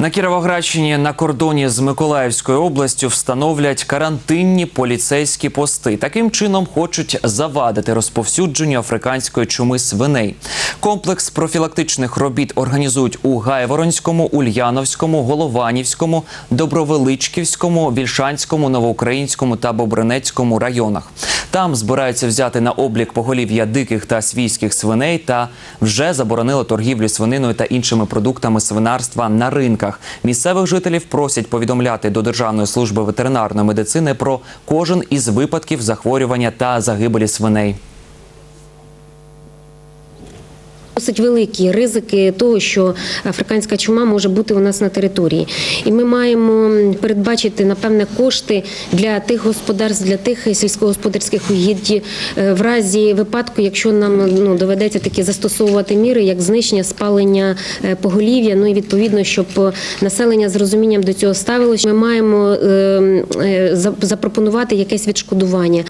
На Кіровоградщині на кордоні з Миколаївською областю встановлять карантинні поліцейські пости. Таким чином хочуть завадити розповсюдженню африканської чуми свиней. Комплекс профілактичних робіт організують у Гайворонському, Ульяновському, Голованівському, Добровеличківському, Вільшанському, Новоукраїнському та Бобринецькому районах. Там збираються взяти на облік поголів'я диких та свійських свиней та вже заборонили торгівлю свининою та іншими продуктами свинарства на ринках. Місцевих жителів просять повідомляти до Державної служби ветеринарної медицини про кожен із випадків захворювання та загибелі свиней. Досить великі ризики того, що африканська чума може бути у нас на території, і ми маємо передбачити напевне кошти для тих господарств, для тих сільськогосподарських угідь е, в разі випадку, якщо нам ну доведеться таки застосовувати міри, як знищення, спалення е, поголів'я. Ну і відповідно, щоб населення з розумінням до цього ставилося, ми маємо е, е, запропонувати якесь відшкодування.